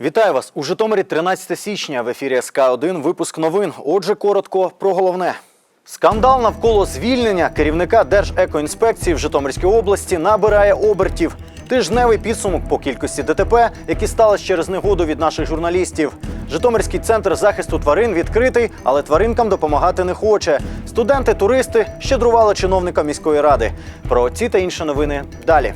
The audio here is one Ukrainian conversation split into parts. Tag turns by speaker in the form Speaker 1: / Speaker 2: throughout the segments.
Speaker 1: Вітаю вас у Житомирі 13 січня. В ефірі СК 1 випуск новин. Отже, коротко про головне. Скандал навколо звільнення керівника Держекоінспекції в Житомирській області набирає обертів. Тижневий підсумок по кількості ДТП, які сталися через негоду від наших журналістів. Житомирський центр захисту тварин відкритий, але тваринкам допомагати не хоче. Студенти, туристи щедрували чиновникам міської ради. Про ці та інші новини далі.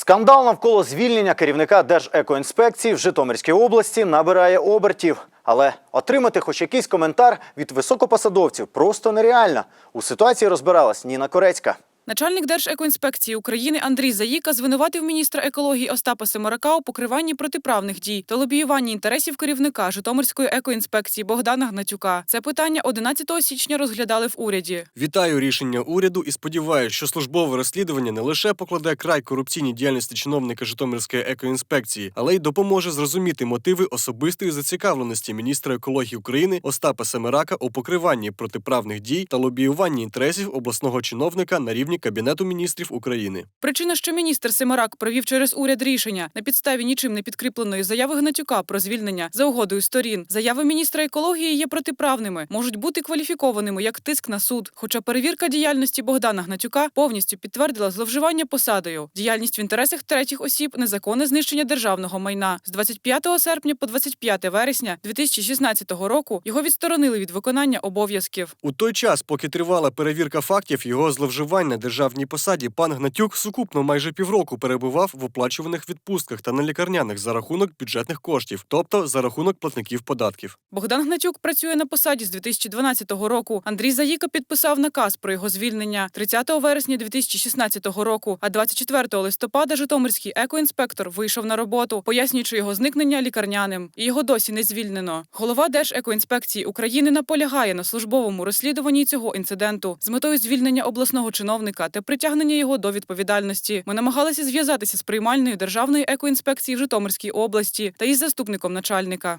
Speaker 1: Скандал навколо звільнення керівника Держекоінспекції в Житомирській області набирає обертів. Але отримати хоч якийсь коментар від високопосадовців просто нереально. У ситуації розбиралась Ніна Корецька.
Speaker 2: Начальник Держекоінспекції України Андрій Заїка звинуватив міністра екології Остапа Семерака у покриванні протиправних дій та лобіюванні інтересів керівника Житомирської екоінспекції Богдана Гнатюка. Це питання 11 січня розглядали в уряді.
Speaker 3: Вітаю рішення уряду і сподіваюся, що службове розслідування не лише покладе край корупційній діяльності чиновника Житомирської екоінспекції, але й допоможе зрозуміти мотиви особистої зацікавленості міністра екології України Остапа Семерака у покриванні протиправних дій та лобіюванні інтересів обласного чиновника на рівні Кабінету міністрів України.
Speaker 2: Причина, що міністр Семерак провів через уряд рішення на підставі нічим не підкріпленої заяви Гнатюка про звільнення за угодою сторін. Заяви міністра екології є протиправними, можуть бути кваліфікованими як тиск на суд. Хоча перевірка діяльності Богдана Гнатюка повністю підтвердила зловживання посадою, діяльність в інтересах третіх осіб, незаконне знищення державного майна. З 25 серпня по 25 вересня 2016 року його відсторонили від виконання обов'язків.
Speaker 3: У той час, поки тривала перевірка фактів його зловживань на державній посаді, пан Гнатюк сукупно майже півроку перебував в оплачуваних відпустках та на лікарняних за рахунок бюджетних коштів, тобто за рахунок платників податків.
Speaker 2: Богдан Гнатюк працює на посаді з 2012 року. Андрій Заїка підписав наказ про його звільнення 30 вересня 2016 року. А 24 листопада Житомирський екоінспектор вийшов на роботу, пояснюючи його зникнення лікарняним. І його досі не звільнено. Голова Держекоінспекції України наполягає на службовому розслідуванні цього інциденту з метою звільнення обласного чиновника та притягнення його до відповідальності. Ми намагалися зв'язатися з приймальною державної екоінспекції в Житомирській області та із заступником начальника.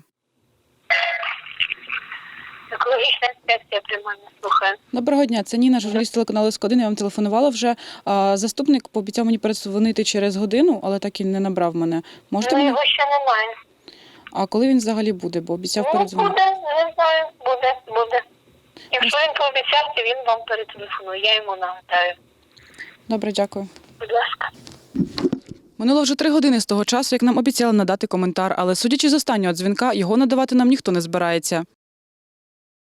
Speaker 4: Екологічна інспекція приймальна слухає.
Speaker 2: Доброго дня, це Ніна, журналіст телеканалу «Ск1». Я вам телефонувала вже. А, заступник пообіцяв мені передзвонити через годину, але так і не набрав мене. Можете
Speaker 4: Ну,
Speaker 2: мене?
Speaker 4: його ще немає.
Speaker 2: А коли він взагалі буде? Бо обіцяв
Speaker 4: Ну,
Speaker 2: передзвонити.
Speaker 4: буде, не знаю, буде, буде. Якщо він пообіцяв, то він вам перетелефонує. Я йому нагадаю.
Speaker 2: Добре, дякую.
Speaker 4: Будь ласка.
Speaker 2: Минуло вже три години з того часу, як нам обіцяли надати коментар, але судячи з останнього дзвінка, його надавати нам ніхто не збирається.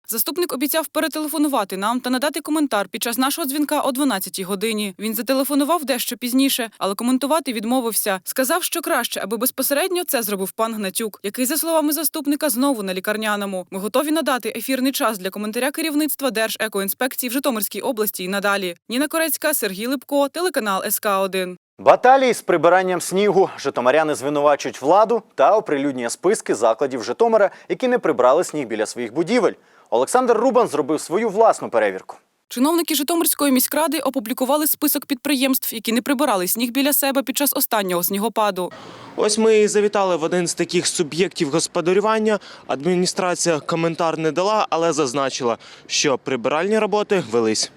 Speaker 2: Заступник обіцяв перетелефонувати нам та надати коментар під час нашого дзвінка о 12-й годині. Він зателефонував дещо пізніше, але коментувати відмовився. Сказав, що краще, аби безпосередньо це зробив пан Гнатюк, який, за словами заступника, знову на лікарняному. Ми готові надати ефірний час для коментаря керівництва Держекоінспекції в Житомирській області і надалі. Ніна Корецька, Сергій Липко, телеканал СК 1
Speaker 1: Баталії з прибиранням снігу. Житомиряни звинувачують владу та оприлюднює списки закладів Житомира, які не прибрали сніг біля своїх будівель. Олександр Рубан зробив свою власну перевірку.
Speaker 2: Чиновники Житомирської міськради опублікували список підприємств, які не прибирали сніг біля себе під час останнього снігопаду.
Speaker 5: Ось ми і завітали в один з таких суб'єктів господарювання. Адміністрація коментар не дала, але зазначила, що прибиральні роботи велись.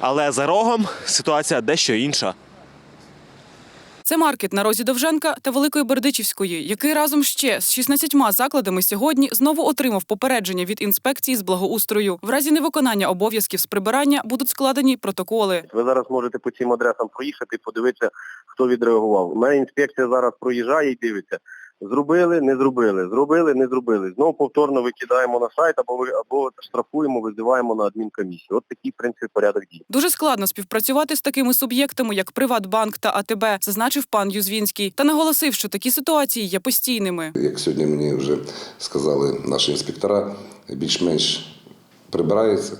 Speaker 5: Але за рогом ситуація дещо інша.
Speaker 2: Це маркет на розі Довженка та Великої Бердичівської, який разом ще з 16 закладами сьогодні знову отримав попередження від інспекції з благоустрою. В разі невиконання обов'язків з прибирання будуть складені протоколи.
Speaker 6: Ви зараз можете по цим адресам проїхати, подивитися, хто відреагував. У мене інспекція зараз проїжджає і дивиться. Зробили, не зробили, зробили, не зробили. Знову повторно викидаємо на сайт або ви- або штрафуємо, визиваємо на адмінкомісію. От такий в принципі порядок дій.
Speaker 2: Дуже складно співпрацювати з такими суб'єктами, як Приватбанк та АТБ, зазначив пан Юзвінський, та наголосив, що такі ситуації є постійними.
Speaker 7: Як сьогодні мені вже сказали наші інспектора, більш-менш прибирається.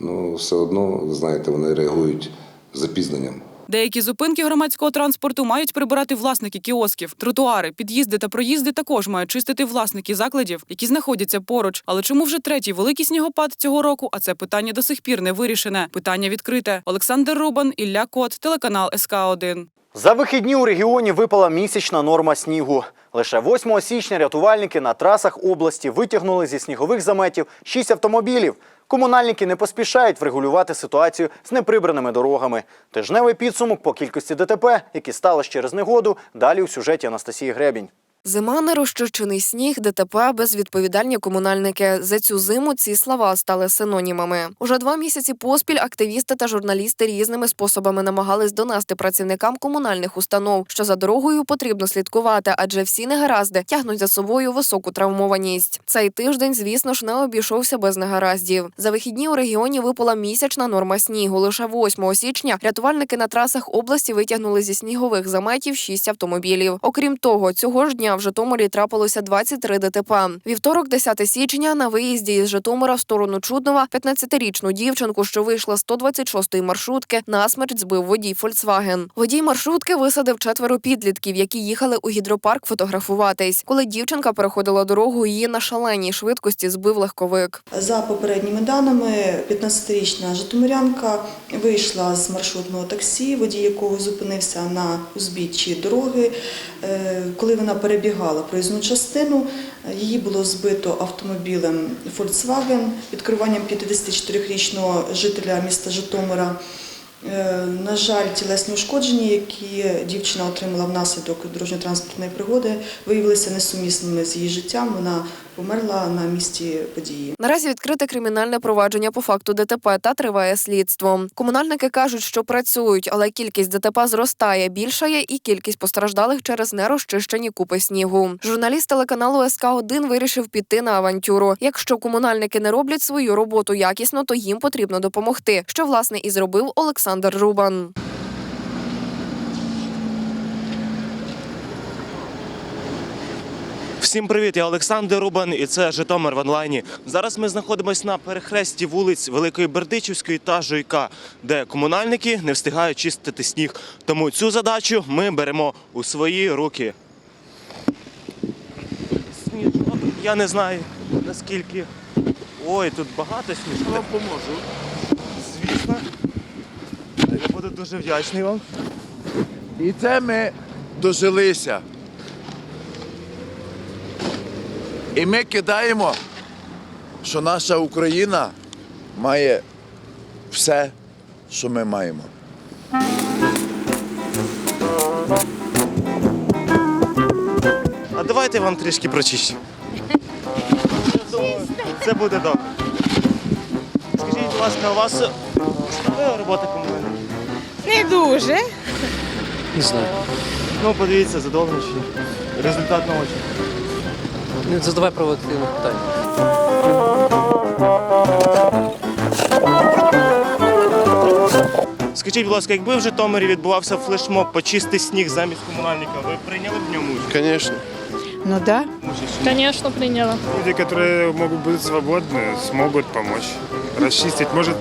Speaker 7: Ну, все одно, ви знаєте, вони реагують з запізненням.
Speaker 2: Деякі зупинки громадського транспорту мають прибирати власники кіосків. Тротуари, під'їзди та проїзди також мають чистити власники закладів, які знаходяться поруч. Але чому вже третій великий снігопад цього року? А це питання до сих пір не вирішене. Питання відкрите. Олександр Рубан, Ілля Кот, телеканал СК 1
Speaker 1: За вихідні у регіоні випала місячна норма снігу. Лише 8 січня рятувальники на трасах області витягнули зі снігових заметів 6 автомобілів. Комунальники не поспішають врегулювати ситуацію з неприбраними дорогами. Тижневий підсумок по кількості ДТП, які сталося через негоду, далі у сюжеті Анастасії Гребінь.
Speaker 8: Зима, нерозчищений сніг, ДТП, безвідповідальні комунальники. За цю зиму ці слова стали синонімами. Уже два місяці поспіль активісти та журналісти різними способами намагались донести працівникам комунальних установ, що за дорогою потрібно слідкувати, адже всі негаразди тягнуть за собою високу травмованість. Цей тиждень, звісно ж, не обійшовся без негараздів. За вихідні у регіоні випала місячна норма снігу. Лише 8 січня рятувальники на трасах області витягнули зі снігових заметів 6 автомобілів. Окрім того, цього ж дня в Житомирі трапилося 23 ДТП. Вівторок, 10 січня, на виїзді із Житомира в сторону Чуднова 15-річну дівчинку, що вийшла з 126-ї маршрутки, насмерть збив водій Фольксваген. Водій маршрутки висадив четверо підлітків, які їхали у гідропарк фотографуватись. Коли дівчинка переходила дорогу, її на шаленій швидкості збив легковик.
Speaker 9: За попередніми даними, 15-річна житомирянка вийшла з маршрутного таксі, водій якого зупинився на узбіччі дороги. Е, Коли вона перебігала проїзну частину, її було збито автомобілем Volkswagen під керуванням 54-річного жителя міста Житомира. Е, На жаль, тілесні ушкодження, які дівчина отримала внаслідок дорожньо-транспортної пригоди, виявилися несумісними з її життям. Вона померла на місці події.
Speaker 8: Наразі відкрите кримінальне провадження по факту ДТП та триває слідство. Комунальники кажуть, що працюють, але кількість ДТП зростає, більшає і кількість постраждалих через нерозчищені купи снігу. Журналіст телеканалу СК 1 вирішив піти на авантюру. Якщо комунальники не роблять свою роботу якісно, то їм потрібно допомогти. Що власне і зробив Олександр Рубан.
Speaker 6: Всім привіт, я Олександр Рубан, і це Житомир в онлайні. Зараз ми знаходимося на перехресті вулиць Великої Бердичівської та Жуйка, де комунальники не встигають чистити сніг. Тому цю задачу ми беремо у свої руки. Сніжок, я не знаю наскільки. Ой, тут багато сніжку. Я вам поможу. Звісно. Я буду дуже вдячний вам.
Speaker 10: І це ми дожилися. І ми кидаємо, що наша Україна має все, що ми маємо.
Speaker 6: А давайте вам трішки прочищу. Це буде добре. Скажіть, будь ласка, у вас влаштовує робота комунальна?
Speaker 11: Не дуже.
Speaker 6: Не Ну, подивіться, задоволені чи? Результат на очі.
Speaker 11: Не задавай провокативне питання.
Speaker 6: Скажіть, будь ласка, якби в Житомирі відбувався флешмоб почисти сніг замість комунальника, ви прийняли б в ньому участь?
Speaker 10: Звісно.
Speaker 11: Ну да.
Speaker 4: Конечно, приняла.
Speaker 12: Люди, которые могут быть свободны, смогут помочь расчистить. Может,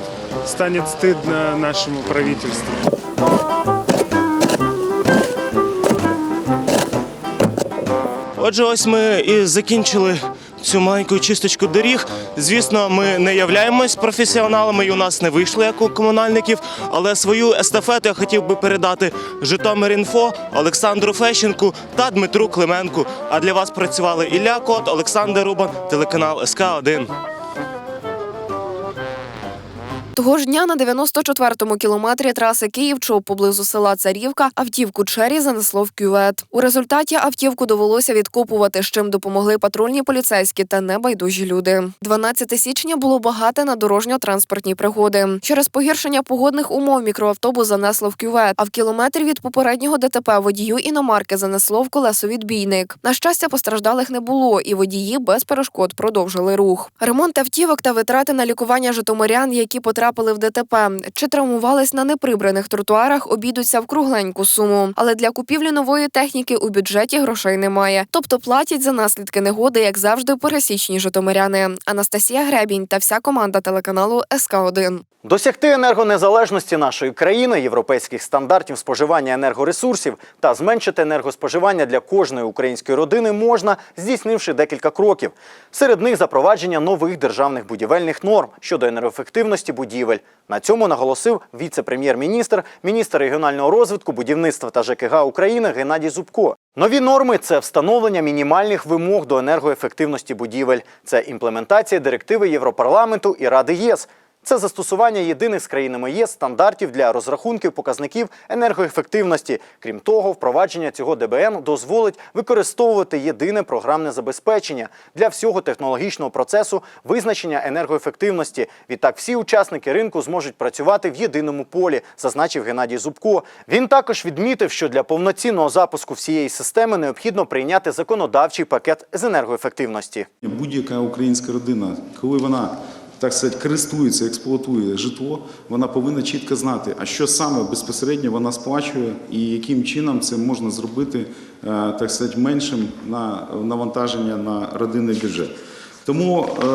Speaker 12: станет стыдно нашему правительству.
Speaker 6: Отже, ось ми і закінчили цю маленьку чисточку доріг. Звісно, ми не являємось професіоналами, і у нас не вийшло як у комунальників. Але свою естафету я хотів би передати Житомир.Інфо, Олександру Фещенку та Дмитру Клименку. А для вас працювали Ілля Кот, Олександр Рубан, телеканал СК 1
Speaker 8: Того ж дня на 94-му кілометрі траси Київ-Чоп поблизу села Царівка автівку Чері занесло в кювет. У результаті автівку довелося відкопувати, з чим допомогли патрульні поліцейські та небайдужі люди. 12 січня було багате на дорожньо-транспортні пригоди. Через погіршення погодних умов мікроавтобус занесло в кювет, а в кілометрі від попереднього ДТП водію іномарки занесло в колесовідбійник. На щастя, постраждалих не було, і водії без перешкод продовжили рух. Ремонт автівок та витрати на лікування житомирян, які потрапили в ДТП чи травмувались на неприбраних тротуарах, обійдуться в кругленьку суму. Але для купівлі нової техніки у бюджеті грошей немає. Тобто платять за наслідки негоди, як завжди, пересічні житомиряни. Анастасія Гребінь та вся команда телеканалу СК 1
Speaker 1: Досягти енергонезалежності нашої країни, європейських стандартів споживання енергоресурсів та зменшити енергоспоживання для кожної української родини можна, здійснивши декілька кроків. Серед них запровадження нових державних будівельних норм щодо енергоефективності будівель будівель. На цьому наголосив віце-прем'єр-міністр, міністр регіонального розвитку, будівництва та ЖКГ України Геннадій Зубко. Нові норми це встановлення мінімальних вимог до енергоефективності будівель, це імплементація директиви Європарламенту і Ради ЄС. Це застосування єдиних з країнами ЄС стандартів для розрахунків показників енергоефективності. Крім того, впровадження цього ДБН дозволить використовувати єдине програмне забезпечення для всього технологічного процесу визначення енергоефективності. Відтак, всі учасники ринку зможуть працювати в єдиному полі, зазначив Геннадій Зубко. Він також відмітив, що для повноцінного запуску всієї системи необхідно прийняти законодавчий пакет з енергоефективності.
Speaker 13: Будь-яка українська родина, коли вона так сказати, користується, експлуатує житло, вона повинна чітко знати, а що саме безпосередньо вона сплачує і яким чином це можна зробити е, так сказати, меншим на навантаження на родинний бюджет. Тому е,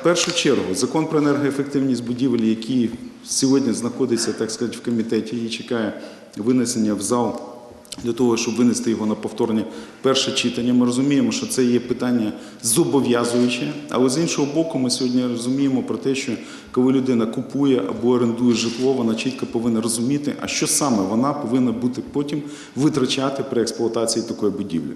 Speaker 13: в першу чергу закон про енергоефективність будівель, який сьогодні знаходиться так сказати, в комітеті і чекає винесення в зал для того, щоб винести його на повторне перше читання. Ми розуміємо, що це є питання зобов'язуюче, але з іншого боку, ми сьогодні розуміємо про те, що коли людина купує або орендує житло, вона чітко повинна розуміти, а що саме вона повинна бути потім витрачати при експлуатації такої будівлі.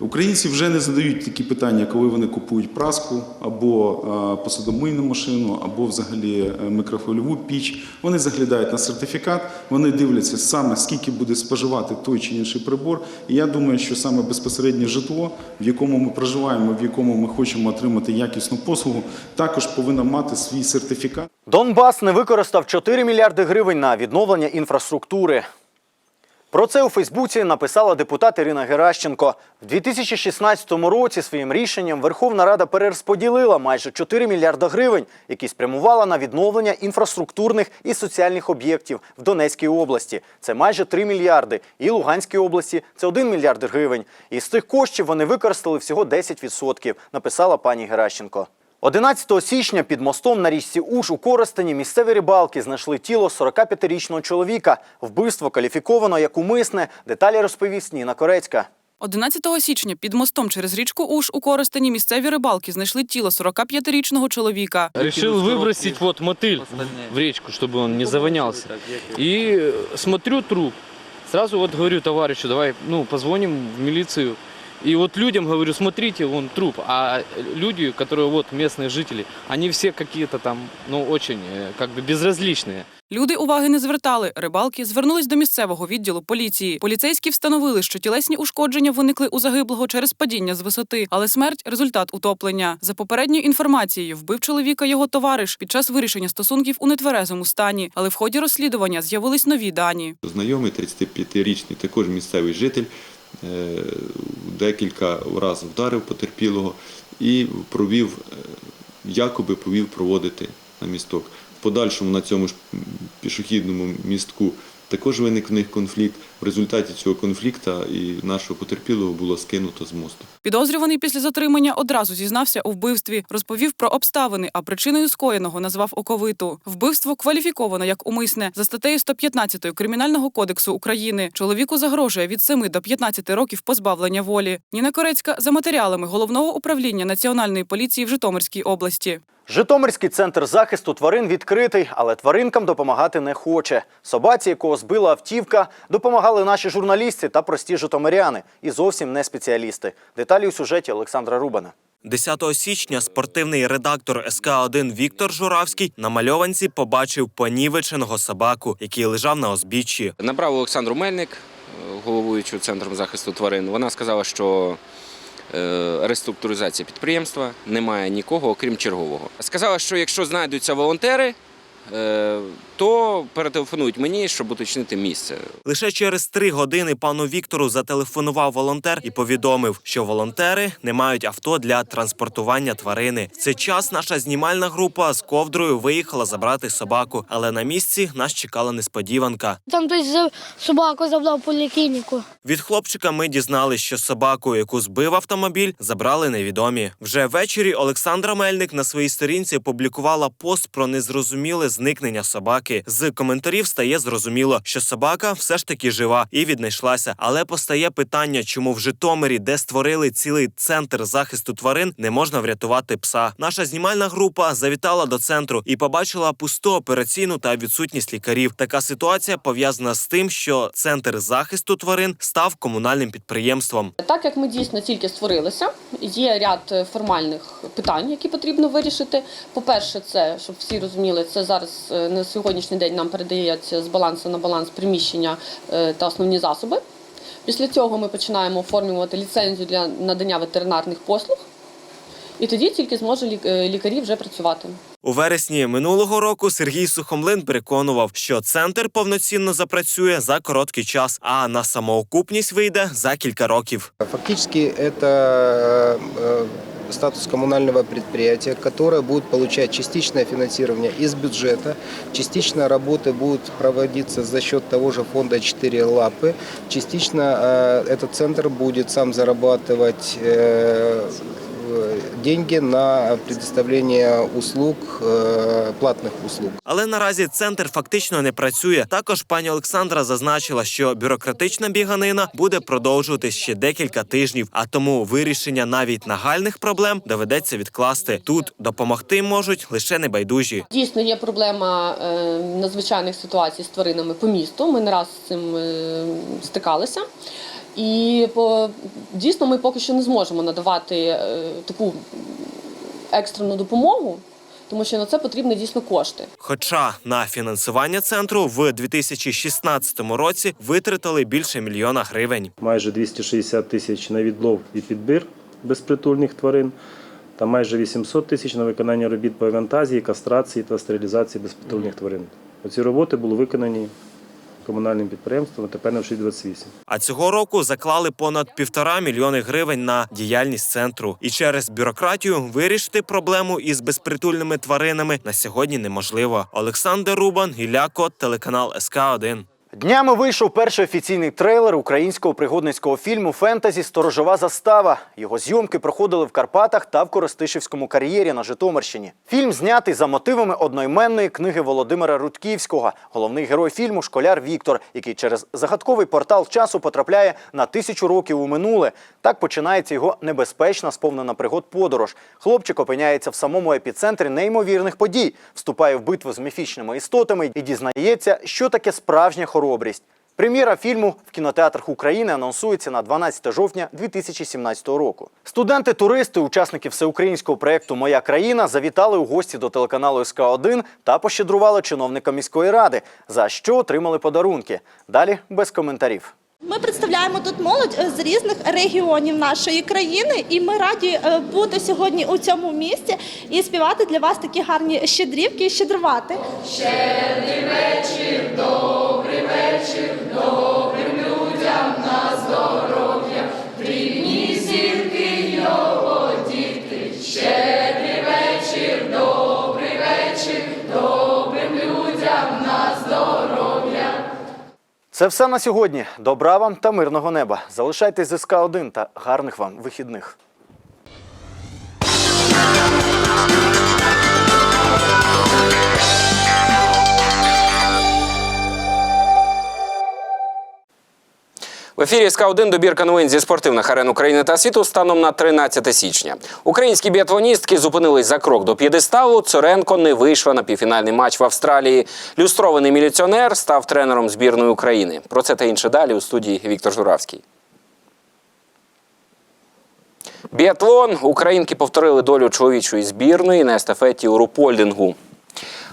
Speaker 13: Українці вже не задають такі питання, коли вони купують праску або е, посудомийну машину, або взагалі е, мікрохвильову піч. Вони заглядають на сертифікат, вони дивляться саме скільки буде споживати той чи інший прибор. І я думаю, що саме безпосереднє житло, в якому ми проживаємо, в якому ми хочемо отримати якісну послугу, також повинно мати свій сертифікат.
Speaker 1: Донбас не використав 4 мільярди гривень на відновлення інфраструктури. Про це у Фейсбуці написала депутат Ірина Геращенко. В 2016 році своїм рішенням Верховна Рада перерозподілила майже 4 мільярда гривень, які спрямувала на відновлення інфраструктурних і соціальних об'єктів в Донецькій області. Це майже 3 мільярди. І Луганській області це 1 мільярд гривень. І з цих коштів вони використали всього 10%, написала пані Геращенко. 11 січня під мостом на річці Уж у Коростені місцеві рибалки знайшли тіло 45-річного чоловіка. Вбивство кваліфіковано як умисне. Деталі розповість Ніна Корецька.
Speaker 2: 11 січня під мостом через річку Уж у Коростені місцеві рибалки знайшли тіло 45-річного чоловіка.
Speaker 14: Решил выбросить вот мотыль в речку, чтобы он не завонялся. И э, смотрю труп. Сразу вот говорю товарищу, давай, ну, позвоним в милицию. И вот людям говорю, смотрите, вон труп. А люди, которые вот местные жители, они все какие-то там, ну, очень э, как бы безразличные.
Speaker 2: Люди уваги не звертали. Рибалки звернулись до місцевого відділу поліції. Поліцейські встановили, що тілесні ушкодження виникли у загиблого через падіння з висоти, але смерть результат утоплення. За попередньою інформацією, вбив чоловіка його товариш під час вирішення стосунків у нетверезому стані. Але в ході розслідування з'явились нові дані.
Speaker 15: Знайомий 35-річний, також місцевий житель, е, декілька разів вдарив потерпілого і провів, е, якоби повів проводити на місток. В подальшому на цьому ж пішохідному містку також виник в них конфлікт. В результаті цього конфлікту і нашого потерпілого було скинуто з мосту.
Speaker 2: Підозрюваний після затримання одразу зізнався у вбивстві, розповів про обставини, а причиною скоєного назвав оковиту. Вбивство кваліфіковано як умисне за статтею 115 Кримінального кодексу України. Чоловіку загрожує від 7 до 15 років позбавлення волі. Ніна Корецька за матеріалами головного управління національної поліції в Житомирській області.
Speaker 1: Житомирський центр захисту тварин відкритий, але тваринкам допомагати не хоче. Собаці, якого збила автівка, допомагали наші журналісти та прості житомиряни, і зовсім не спеціалісти. Деталі у сюжеті Олександра Рубана.
Speaker 5: 10 січня спортивний редактор СК1 Віктор Журавський на мальованці побачив понівеченого собаку, який лежав на узбіччі.
Speaker 14: Набрав Олександру Мельник, головуючу центром захисту тварин. Вона сказала, що е, реструктуризація підприємства немає нікого, окрім чергового. Сказала, що якщо знайдуться волонтери, то перетелефонують мені, щоб уточнити місце.
Speaker 5: Лише через три години пану Віктору зателефонував волонтер і повідомив, що волонтери не мають авто для транспортування тварини. В цей час наша знімальна група з ковдрою виїхала забрати собаку, але на місці нас чекала несподіванка.
Speaker 16: Там хтось собаку забрав поліклініку.
Speaker 5: Від хлопчика ми дізналися, що собаку, яку збив автомобіль, забрали невідомі. Вже ввечері Олександра Мельник на своїй сторінці опублікувала пост про незрозуміле зникнення собаки. З коментарів стає зрозуміло, що собака все ж таки жива і віднайшлася. Але постає питання, чому в Житомирі, де створили цілий центр захисту тварин, не можна врятувати пса. Наша знімальна група завітала до центру і побачила пусту операційну та відсутність лікарів. Така ситуація пов'язана з тим, що центр захисту тварин став комунальним підприємством.
Speaker 17: Так як ми дійсно тільки створилися, є ряд е, формальних питань, які потрібно вирішити. По-перше, це щоб всі розуміли, це зараз е, на сьогоднішній день нам передається з балансу на баланс приміщення е, та основні засоби. Після цього ми починаємо оформлювати ліцензію для надання ветеринарних послуг, і тоді тільки зможуть лік- е, лікарі вже працювати.
Speaker 5: У вересні минулого року Сергій Сухомлин переконував, що центр повноцінно запрацює за короткий час, а на самоокупність вийде за кілька років.
Speaker 18: Это э, статус коммунального предприятия, которое будет получать частичное финансирование из бюджета, частично работы будут проводиться за счет того же фонда «Четыре лапы», частично э, этот центр будет сам зарабатывать э, э, деньги на предоставление услуг, э, платных услуг.
Speaker 5: Але наразі центр фактично не працює. Також пані Олександра зазначила, що бюрократична біганина буде продовжуватись ще декілька тижнів, а тому вирішення навіть нагальних проблем доведеться відкласти. Тут допомогти можуть лише небайдужі.
Speaker 17: Дійсно, є проблема е, надзвичайних ситуацій з тваринами по місту. Ми не раз з цим е, стикалися. І по, дійсно ми поки що не зможемо надавати е, таку екстрену допомогу, тому що на це потрібні дійсно кошти.
Speaker 5: Хоча на фінансування центру в 2016 році витратили більше мільйона гривень.
Speaker 19: майже 260 тисяч на відлов і підбір безпритульних тварин та майже 800 тисяч на виконання робіт по евантазії, кастрації та стерилізації безпритульних тварин. Оці роботи були виконані комунальним підприємством ТП 28.
Speaker 5: А цього року заклали понад півтора мільйони гривень на діяльність центру. І через бюрократію вирішити проблему із безпритульними тваринами на сьогодні неможливо. Олександр Рубан, Гіляко, телеканал СК 1
Speaker 1: Днями вийшов перший офіційний трейлер українського пригодницького фільму Фентезі Сторожова застава. Його зйомки проходили в Карпатах та в Коростишівському кар'єрі на Житомирщині. Фільм знятий за мотивами одноіменної книги Володимира Рудківського. Головний герой фільму школяр Віктор, який через загадковий портал часу потрапляє на тисячу років у минуле. Так починається його небезпечна, сповнена пригод подорож. Хлопчик опиняється в самому епіцентрі неймовірних подій, вступає в битву з міфічними істотами і дізнається, що таке справжня хоробрість. Прем'єра фільму в кінотеатрах України анонсується на 12 жовтня 2017 року. Студенти-туристи, учасники всеукраїнського проєкту Моя країна завітали у гості до телеканалу СК 1 та пощедрували чиновникам міської ради, за що отримали подарунки. Далі без коментарів.
Speaker 20: Ми представляємо тут молодь е, з різних регіонів нашої країни, і ми раді е, бути сьогодні у цьому місці і співати для вас такі гарні щедрівки і щедрувати. Щедрий вечір, добрий вечір, добрим
Speaker 1: Це все на сьогодні. Добра вам та мирного неба. Залишайтесь з СК 1 та гарних вам вихідних.
Speaker 21: В ефірі СК 1 добірка новин зі спортивних арен України та світу станом на 13 січня. Українські біатлоністки зупинились за крок до п'єдесталу. Цоренко не вийшла на півфінальний матч в Австралії. Люстрований міліціонер став тренером збірної України. Про це та інше далі у студії Віктор Журавський. Біатлон українки повторили долю чоловічої збірної на естафеті у рупольдингу.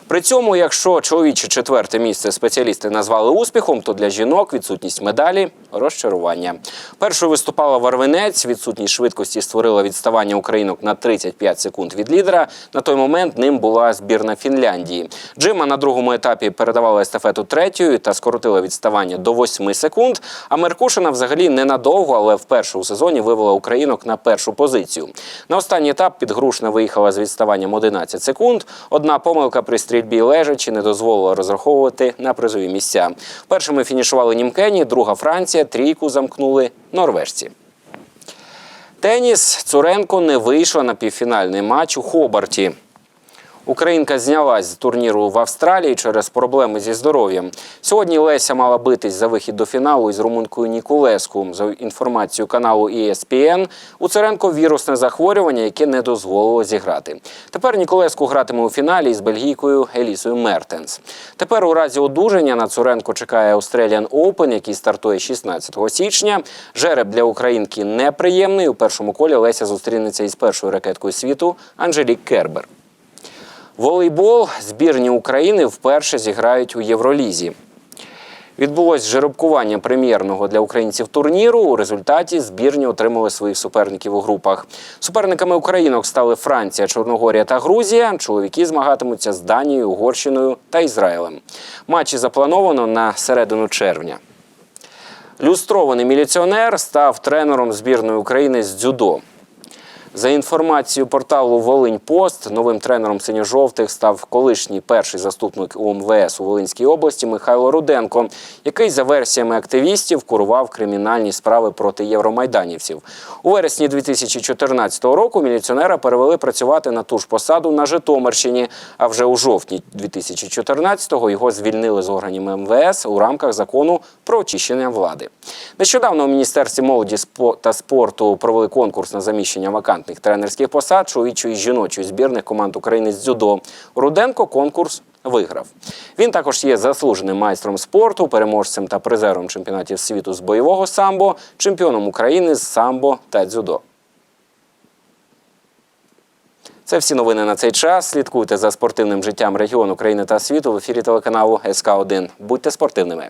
Speaker 21: При цьому, якщо чоловіче четверте місце спеціалісти назвали успіхом, то для жінок відсутність медалі розчарування. Першою виступала Варвинець. Відсутність швидкості створила відставання українок на 35 секунд від лідера. На той момент ним була збірна Фінляндії. Джима на другому етапі передавала естафету третьою та скоротила відставання до 8 секунд. А Меркушина взагалі ненадовго, але вперше у сезоні вивела українок на першу позицію. На останній етап підгрушна виїхала з відставанням 11 секунд. Одна помилка при стрільбі лежачі не дозволила розраховувати на призові місця. Першими фінішували Німкені, друга Франція, трійку замкнули норвежці. Теніс Цуренко не вийшла на півфінальний матч у Хобарті. Українка знялась з турніру в Австралії через проблеми зі здоров'ям. Сьогодні Леся мала битись за вихід до фіналу із румункою Нікулеску. За інформацією каналу ESPN, у Царенко вірусне захворювання, яке не дозволило зіграти. Тепер Ніколеску гратиме у фіналі із бельгійкою Елісою Мертенс. Тепер у разі одужання на Цуренко чекає Australian Open, який стартує 16 січня. Жереб для українки неприємний. У першому колі Леся зустрінеться із першою ракеткою світу Анжелік Кербер. Волейбол збірні України вперше зіграють у Євролізі. Відбулось жеребкування прем'єрного для українців турніру. У результаті збірні отримали своїх суперників у групах. Суперниками українок стали Франція, Чорногорія та Грузія. Чоловіки змагатимуться з Данією, Угорщиною та Ізраїлем. Матчі заплановано на середину червня. Люстрований міліціонер став тренером збірної України з дзюдо. За інформацією порталу Волинь Пост, новим тренером синьо-жовтих став колишній перший заступник УМВС у Волинській області Михайло Руденко, який за версіями активістів курував кримінальні справи проти євромайданівців. У вересні 2014 року міліціонера перевели працювати на ту ж посаду на Житомирщині. А вже у жовтні 2014-го його звільнили з органів МВС у рамках закону про очищення влади. Нещодавно у міністерстві молоді та спорту провели конкурс на заміщення вакантних тренерських посад чоловічої і жіночої збірних команд України з дзюдо. Руденко конкурс виграв. Він також є заслуженим майстром спорту, переможцем та призером чемпіонатів світу з бойового самбо, чемпіоном України з самбо та дзюдо. Це всі новини на цей час. Слідкуйте за спортивним життям регіону України та світу в ефірі телеканалу СК 1 Будьте спортивними.